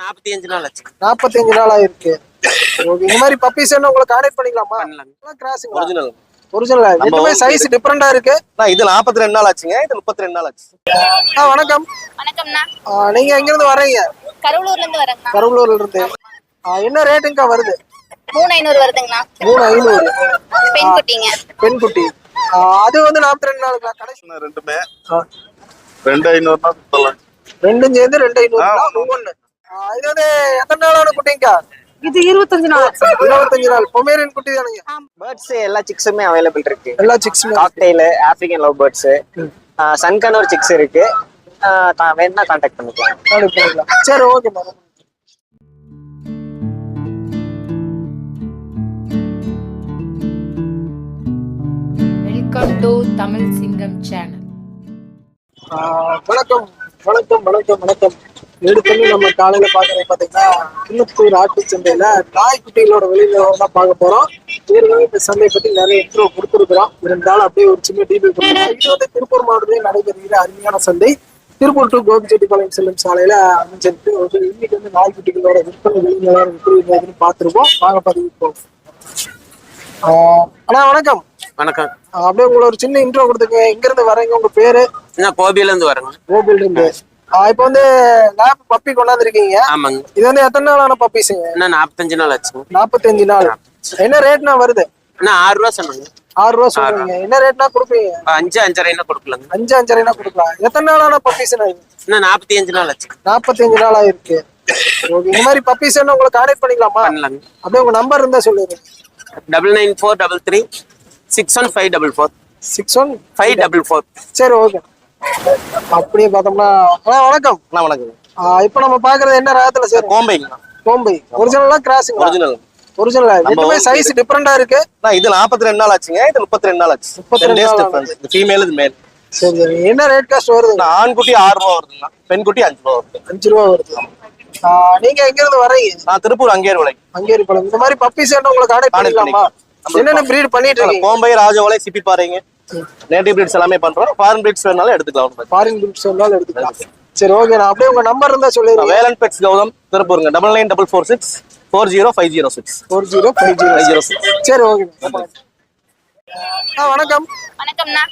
நாற்பத்தி அஞ்சு நாள் ஆச்சு. நாற்பத்தஞ்சு நாள் ஆயிருக்கு. இந்த மாதிரி பப்பீஸ் என்ன உங்களுக்கு கான்டெக்ட் பண்ணிக்கலாமா? பண்ணலாங்க கிராசிங் ஒரிஜினல் ஒரிஜினல் ரெண்டுமே சைஸ் டிஃபரெண்டா இருக்கு? இது நாற்பத்தி ரெண்டு நாள் ஆச்சுங்க இது முப்பத்தி ரெண்டு நாள் ஆச்சு. ஆ வணக்கம். வணக்கம்ண்ணா. நீங்க எங்க இருந்து வர்றீங்க? கருவலூர்ல இருந்து வரேங்கண்ணா பெரம்பலூர்ல இருந்து என்ன வருது? மூணு ஐநூறு வருதுங்கண்ணா. மூணு ஐநூறு. பெண் குட்டிங்க பெண் குட்டி அது வந்து நாற்பத்தி ரெண்டு நாளுங்களா? கடைசி ரெண்டுமே. ஆ, ரெண்டு ஐநூறுனா சொல்லலாம். ரெண்டும் சேர்ந்து ரெண்டு ஐநூறு ஒவ்வொன்னு. இது வந்து எத்தனை நாளான குட்டிங்கக்கா இது இருபத்தஞ்சு நாள். இருபத்தஞ்சு நாள். பொமேரியன் குட்டி தானுங்க. பேர்ட்ஸ் எல்லா சிக்ஸுமே அவைலபிள் இருக்கு. எல்லா சிக்ஸுமே cocktail African love birds sun conure ஒரு சிக்ஸ் இருக்கு. வேணும்னா கான்டாக்ட் பண்ணிக்கலாம். சரி okay madam welcome to Tamil Singam channel ஆஹ் வணக்கம். வணக்கம் வணக்கம் வணக்கம். எடுத்தோன்னு நம்ம காலையில பாக்குறது பாத்தீங்கன்னா கிண்ணத்தூர் ஆட்டு சந்தையில நாய்க்குட்டிகளோட வெளிநிலவரம் தான் பார்க்க போறோம். ஏற்கனவே இந்த சந்தையை பத்தி நிறைய இன்ட்ரோ கொடுத்துருக்குறோம். இருந்தாலும் அப்படியே ஒரு சின்ன டீட்டெயில் கொடுக்குறோம் இது வந்து திருப்பூர் மாவட்டத்தில் நடைபெறுகிற அருமையான சந்தை. திருப்பூர் டு கோபிச்செட்டிப்பாளையம் செல்லும் சாலையில அமைஞ்சிருக்கு. ஒரு இன்னைக்கு வந்து நாய்க்குட்டிகளோட விற்பனை வெளிநிலவரம் எப்படி இருந்ததுன்னு பார்த்துருப்போம். வாங்க பதிவு போகும் அண்ணா வணக்கம். வணக்கம். அப்படியே உங்களை ஒரு சின்ன இன்ட்ரோ கொடுத்துங்க எங்க இருந்து வரீங்க உங்க பேரு? நான் கோபியில இருந்து வரேங்க. கோபில் இருந்து. இப்போ வந்து லேப் பப்பி கொண்டாந்துருக்கீங்க. ஆமாங்க. இது வந்து எத்தனை நாளான பப்பீஸுங்க இன்னும் நாற்பத்தஞ்சு நாள் ஆச்சுங்க. நாற்பத்தஞ்சு நாள். என்ன ரேட்னா வருது? இன்னும் ஆறு ரூபா சொன்னாங்க. ஆறு ரூபா சொல்றீங்க. என்ன ரேட்னா கொடுப்பீங்க? அஞ்சு அஞ்சரைன்னா கொடுக்கலங்க. அஞ்சு அஞ்சரைனா கொடுக்கலாம்? எத்தனை நாளான பப்பீஸ்னா இது? இன்னும் நாற்பத்தி அஞ்சு நாள் ஆச்சு. நாற்பத்தஞ்சு நாள் ஆயிருக்கு. இந்த மாதிரி பப்பீஸ் என்ன உங்களுக்கு கான்டெக்ட் பண்ணிக்கலாமா? பண்ணலாங்க. அப்படியே உங்க நம்பர் இருந்தா சொல்லுங்க double nine four double three six one five double four six one five double four சரி ஓகே அப்படியே பார்த்தோம்னா அண்ணா வணக்கம். அண்ணா வணக்கம். இப்போ நம்ம பாக்குறது என்ன ரகத்துல சார் கோம்பைங்கண்ணா கோம்பை. ஒரிஜினலா கிராசிங் ஒரிஜினல் ஒரிஜினல் ரெண்டுமே சைஸ் டிஃபரெண்டா இருக்கு. இது நாற்பத்தி ரெண்டு நாள் ஆச்சுங்க இது முப்பத்தி ரெண்டு நாள் ஆச்சு. 32 டென் டேஸ் நாள் டிஃபரன்ஸ் இது ஃபீமேல் இது மேல் சரி சரி. என்ன ரேட் காஸ்ட் வருது? இந்த ஆண் குட்டி ஆறு ரூபா வருதுங்கண்ணா பெண் குட்டி அஞ்சு ரூபா வருது. அஞ்சு ரூபா வருது. நீங்க எங்க இருந்து வரீங்க நான் திருப்பூர் அங்கேயர் விலை அங்கேரி பழம் இந்த மாதிரி பப்பீஸ் என்ன உங்களுக்கு பண்ணிக்கலாமா? பண்ணிக்கலாம். என்னென்ன பிரீட் பண்ணிட்டு இருக்கீங்க? கோம்பை ராஜவலை சிப்பி பாறைங்க நேட்டிவ் பிரீட்ஸ் எல்லாமே பண்றோம். ஃபாரின் பிரீட்ஸ் வேணாலும் எடுத்துக்கலாம் ஃபாரின் குரூப்ஸ் வந்தாலும் எடுத்துக்கலாம். சரி ஓகே நான் அப்படியே உங்க நம்பர் இருந்தா. சொல்லிடுங்க Velan pets Gautham திருப்பூருங்க. Double nine double four six four zero five zero six four zero five zero five zero six சரி ஓகே ஆ வணக்கம். வணக்கம்ண்ணா.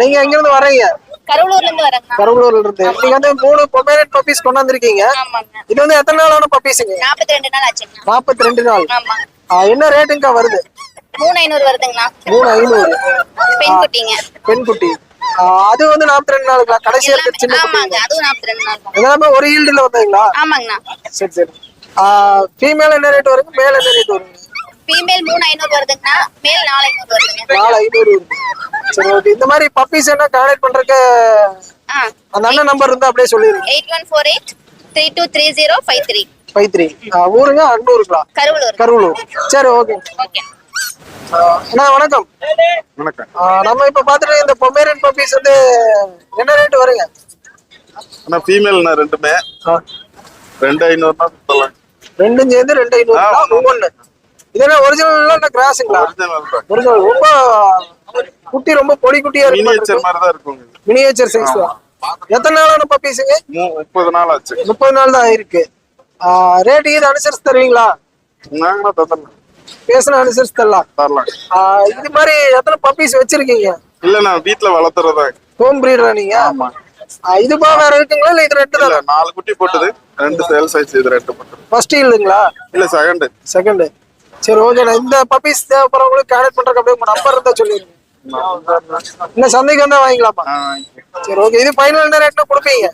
நீங்க எங்க இருந்து வரீங்க கருவலூர்ல இருந்து இருந்து நீங்க வந்து மூணு பொமேரியன் பப்பீஸ் கொண்டாந்துருக்கீங்க ஆமாங்க. இது வந்து எத்தனை நாளான பப்பீஸுங்க நாற்பத்தி ரெண்டு நாள் நாள். என்ன ரேட்டுங்கக்கா வருது? மூணு ஐநூறு வருதுங்கண்ணா. மூணு ஐநூறு. பெண் குட்டிங்க பெண் குட்டி அது வந்து நாற்பத்தி ரெண்டு நாளுங்களா? சின்ன ஆமாங்க அதுவும் நாற்பத்தி ரெண்டு நாள் தான். எல்லாமே ஒரு ஈல்டுல வந்தீங்களா ஆமாங்கண்ணா. சரி சரி. ஃபீமேல் என்ன ரேட் வருங்க? மேல் என்ன ரேட் வருங்க? ஃபீமேல் மூணு ஐநூறு வருதுங்கண்ணா. மேல் நாலு ஐநூறு வருதுங்க. நாலு ஐநூறு சரி ஓகே இந்த மாதிரி பப்பீஸ் என்ன கான்டாக்ட் பண்றதுக்கு அந்த அண்ணன் நம்பர் இருந்தா அப்படியே சொல்லிருங்க eight one four eight three two three zero five three five three ஊருங்க அன்னூருங்களா? கருவலூர். கருவலூர். சரி ஓகே ஓகே அண்ணா வணக்கம். வணக்கம். நம்ம இப்ப பாத்துட்டு இந்த பொமேரியன் பப்பீஸ் வந்து என்ன ரேட் வருங்க? ஆனா ஃபீமேல்னா ரெண்டுமே. ரெண்டு ஐநூறுனா சொல்லலாம் ரெண்டும் சேர்ந்து ரெண்டு ஐநூறு ஆ, ஒவ்வொன்னு. இது என்ன ஒரிஜினல் கிராஸுங்களா ஒரிஜினல் ரொம்ப குட்டி ரொம்ப பொடி குட்டியா மினியேச்சர் இருக்கு மாதிரி தான் இருக்கும். மினியேச்சர் சைஸ் தான். எத்தனை நாளான பப்பீஸுங்க முப்பது நாள் ஆச்சு. முப்பது நாள் தான் ஆயிருக்கு ரேட் இது அனுசரிச்சு தருவீங்களா? நாங்களும் தரலாம் பேசின அனுசரிச்சு தரலாம் தரலாம் இது மாதிரி எத்தனை பப்பீஸ் வச்சிருக்கீங்க? இல்ல நான் வீட்டுல வளர்த்துறதா ஹோம் பிரீடரா நீங்க? ஆமா. இது பா வேற இருக்குங்களா இல்ல இது ரெண்டு தான்? நாலு குட்டி போட்டது ரெண்டு சேல் சைஸ் இது ரெண்டு போட்டது. ஃபர்ஸ்ட் இல்லைங்களா இல்ல செகண்ட் செகண்ட் சரி ஓகே நான் இந்த பப்பீஸ் தேவைப்படுறவங்களுக்கு கான்டாக்ட் பண்றதுக்கு அப்படியே உங்க நம்பர் இருந்தா சொல்லிருங்க இன்னும் சந்தைக்கு வந்தா வாங்கிக்கலாமா? சரி ஓகே இது ஃபைனல் என்ன ரேட்ல கொடுப்பீங்க?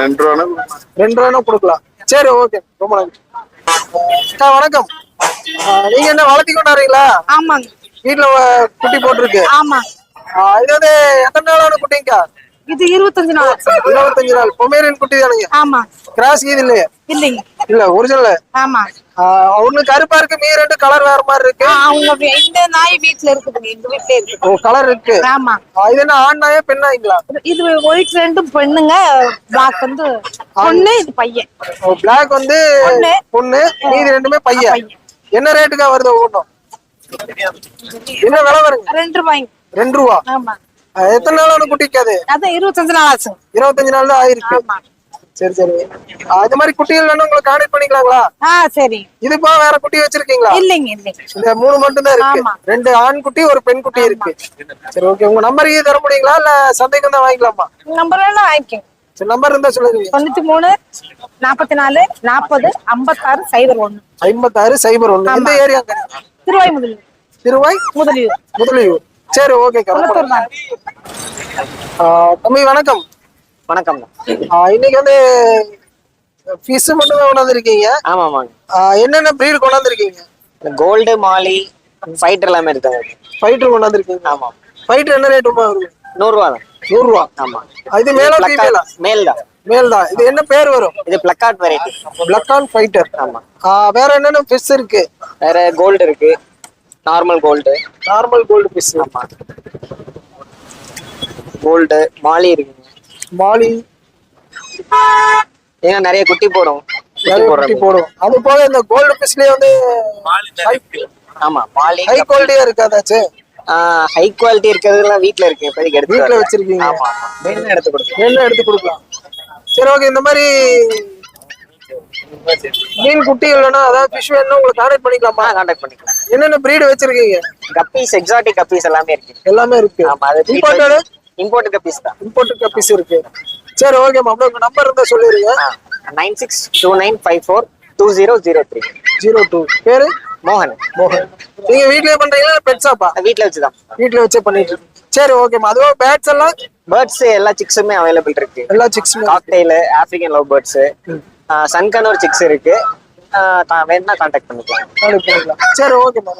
ரெண்டு ரூபானா? ரெண்டு ரூபாய்னா கொடுக்கலாம். சரி ஓகே ரொம்ப நன்றி. வணக்கம். நீங்க என்ன வளர்த்தி கொண்டாடுறீங்களா? ஆமாங்க. வீட்டுல குட்டி போட்டிருக்கு. ஆமா. இது வந்து எத்தனை நாளான குட்டிங்கக்கா இது இருபத்தஞ்சு நாள். இருபத்தஞ்சு நாள். பொமேரியன் குட்டி தானுங்க. ஆமா. கிராஸ் இது இல்லையே? இல்லைங்க. இல்ல ஒரிஜினல் ஆமா. ஒண்ணு கருப்பா இருக்கு மீ ரெண்டு கலர் வேற மாதிரி இருக்கு. அவங்க இந்த நாய் வீட்டுல இருக்குதுங்க. எங்க வீட்டுல இருக்கு. ஓ கலர் இருக்கு. ஆமா. இது என்ன ஆண் நாயா பெண் நாய்ங்களா? இது ஒயிட் ரெண்டும் பெண்ணுங்க பிளாக் வந்து பொண்ணு இது பையன். பிளாக் வந்து பொண்ணு. மீதி ரெண்டுமே பையன். என்ன ரேட்டுக்கா வருது ஒவ்வொன்றும் என்ன விலை வருங்க ரெண்டு ரூபாய்ங்க. ரெண்டு ரூபா? ஆமா. எத்தனை நாளான குட்டிக்கு அது? அதான் இருபத்தஞ்சு நாள் ஆச்சு இருபத்தஞ்சு நாள் தான் ஆயிருக்கு சரி சரி. இது மாதிரி குட்டிகள் வேணும் உங்களுக்கு கான்டெக்ட் பண்ணிக்கலாங்களா? ஆ சரி. இது போக வேற குட்டி வச்சிருக்கீங்களா? இல்லைங்க இல்லைங்க. இந்த மூணு மட்டும் தான் இருக்கு. ரெண்டு ஆண் குட்டி ஒரு பெண் குட்டி இருக்கு. சரி ஓகே உங்க நம்பர் தர முடியுங்களா? இல்ல சந்தைக்கு தான் வாங்கிக்கலாமா? நம்பர் வேணா வாங்கிக்கோங்க. நம்பர் இருந்தா சொல்லுங்க. தொண்ணூத்தி மூணு நாற்பத்தி நாலு நாற்பது ஐம்பத்தாறு சைபர் ஒண்ணு ஐம்பத்தாறு சைபர் ஒண்ணு இந்த ஏரியா திருவாய் முதலியூர் திருவாய்? முதலியூர். முதலியூர். சரி ஓகே தம்பி வணக்கம். வணக்கம். ஆ, இன்னைக்கு வந்து ஃபிஷ் மட்டும் தான் கொண்டாந்துருக்கீங்க. ஆமா ஆமாங்க என்னென்ன ப்ரீடு கொண்டாந்துருக்கீங்க? கோல்டு மாலி ஃபைட்டர் எல்லாமே இருக்காங்க ஃபைட்டர் கொண்டாந்துருக்கீங்க. ஆமா. ஃபைட்டர் என்ன ரேட் வருது? நூறுரூவா தான். நூறுரூவா? ஆமா. இது மேலா ஃபீமேலா மேல் தான் மேல் தான் இது என்ன பேர் வரும்? இது plakat variety black on fighter ஆமா. வேற என்னென்ன ஃபிஷ் இருக்கு? வேற கோல்டு இருக்கு. Normal gold normal gold fish ஆமா. கோல்டு மாலி இருக்குங்க மாலி. ஏன்னா நிறைய குட்டி போடும். குட்டி. போடும். அது போக இந்த கோல்டு ஃபிஷ்லயே வந்து ஆமா மாலி ஹை குவாலிட்டியா இருக்காதாச்சு ஹை குவாலிட்டி இருக்கிறதுலாம் வீட்ல இருக்கு. இப்போதைக்கு எடுத்து வீட்ல. வச்சிருக்கீங்க. ஆமா வேணும் எடுத்து கொடுக்கலாம். என்ன எடுத்து கொடுக்கலாம். சரி ஓகே இந்த மாதிரி மீன் குட்டிகள் வேணும் அதாவது ஃபிஷ் வேணும் உங்களுக்கு கான்டாக்ட் பண்ணிக்கலாமா? கான்டாக்ட் பண்ணிக்கலாம். என்னென்ன ப்ரீடு வச்சிருக்கீங்க? கப்பீஸ் எக்ஸாட்டிக் கப்பீஸ் எல்லாமே இருக்கு. எல்லாமே இருக்கு. ஆமா அது இம்போர்ட்டடு இம்போர்ட் கப்பீஸ் தான். இம்போர்ட்டட் கப்பீஸ் இருக்கு. சரி ஓகேம்மா அப்படியே உங்க நம்பர் இருந்தா சொல்லிருங்க nine six two nine five four two zero zero three zero two பேரு? மோகன். மோகன். நீங்க வீட்லயே பண்றீங்களா பெட் ஷாப்பா வீட்டில் வச்சு தான் வீட்ல வச்சே பண்ணிட்டு சரி ஓகேம்மா அதுவும் பேட்ஸ் எல்லாம்? பேர்ட்ஸ் எல்லா சிக்ஸுமே அவைலபிள் இருக்கு. எல்லா சிக்ஸுமே cocktail African love birds sun conure ஒரு சிக்ஸ் இருக்கு. வேணும்னா கான்டாக்ட் பண்ணிக்கலாம். சரி ஓகேம்மா